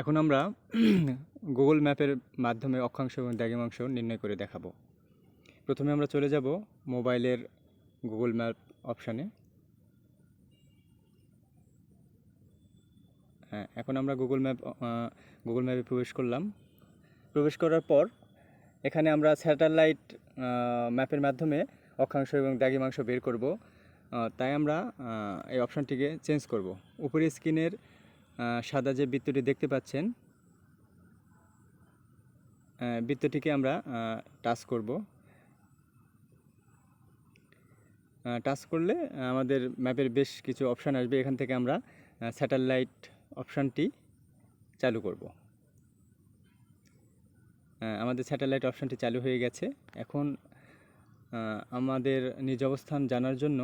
এখন আমরা গুগল ম্যাপের মাধ্যমে অক্ষাংশ এবং দ্রাঘিমাংশ নির্ণয় করে দেখাবো। প্রথমে আমরা চলে যাব মোবাইলের গুগল ম্যাপ অপশানে। হ্যাঁ এখন আমরা গুগল ম্যাপ গুগল ম্যাপে প্রবেশ করলাম। প্রবেশ করার পর এখানে আমরা স্যাটেলাইট ম্যাপের মাধ্যমে অক্ষাংশ এবং দ্রাঘিমাংশ বের করব। তাই আমরা এই অপশানটিকে চেঞ্জ করব। উপরে স্ক্রিনের সাদা যে বৃত্তটি দেখতে পাচ্ছেন বৃত্তটিকে আমরা টাচ করব। টাচ করলে আমাদের ম্যাপের বেশ কিছু অপশান আসবে। এখান থেকে আমরা স্যাটেলাইট অপশানটি চালু করব। আমাদের স্যাটেলাইট অপশানটি চালু হয়ে গেছে। এখন আমাদের নিজ অবস্থান জানার জন্য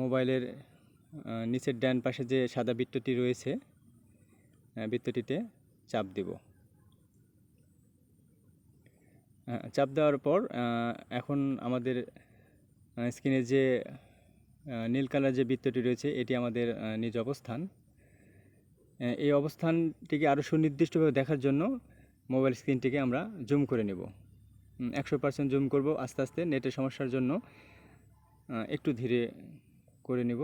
মোবাইলের নিচের ডান পাশে যে সাদা বৃত্তটি রয়েছে বৃত্তটিতে চাপ দেব। চাপ দেওয়ার পর এখন আমাদের স্ক্রিনে যে নীল কালার যে বৃত্তটি রয়েছে, এটি আমাদের নিজ অবস্থান। এই অবস্থানটিকে আরও সুনির্দিষ্টভাবে দেখার জন্য মোবাইল স্ক্রিনটিকে আমরা জুম করে নেব। একশো পার্সেন্ট জুম করব আস্তে আস্তে, নেটের সমস্যার জন্য একটু ধীরে করে নেব।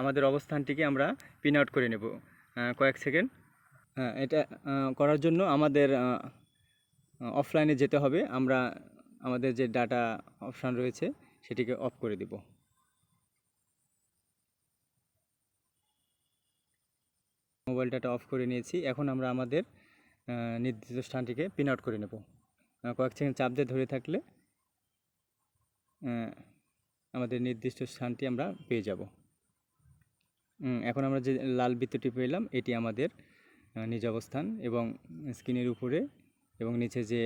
আমাদের অবস্থানটিকে আমরা পিন আউট করে নেব। কয়েক সেকেন্ড হ্যাঁ এটা করার জন্য আমাদের অফলাইনে যেতে হবে। আমরা আমাদের যে ডাটা অপশান রয়েছে, সেটিকে অফ করে দিব। মোবাইল ডাটা অফ করে নিয়েছি। এখন আমরা আমাদের নির্দিষ্ট স্থানটিকে পিন আউট করে নেব। কয়েক সেকেন্ড চাপ দিয়ে ধরে থাকলে আমাদের নির্দিষ্ট স্থানটি আমরা পেয়ে যাব। এখন আমরা যে লাল বৃত্তটি পেলাম, এটি আমাদের নিজ অবস্থান এবং স্ক্রিনের উপরে এবং নিচে যে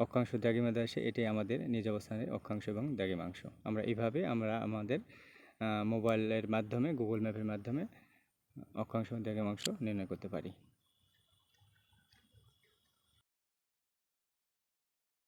অক্ষাংশ দ্রাঘিমাংশ আসে এটি আমাদের নিজ অবস্থানের অক্ষাংশ এবং দ্রাঘিমাংশ। আমরা এইভাবে আমরা আমাদের মোবাইলের মাধ্যমে, গুগল ম্যাপের মাধ্যমে অক্ষাংশ এবং দ্রাঘিমাংশ নির্ণয় করতে পারি।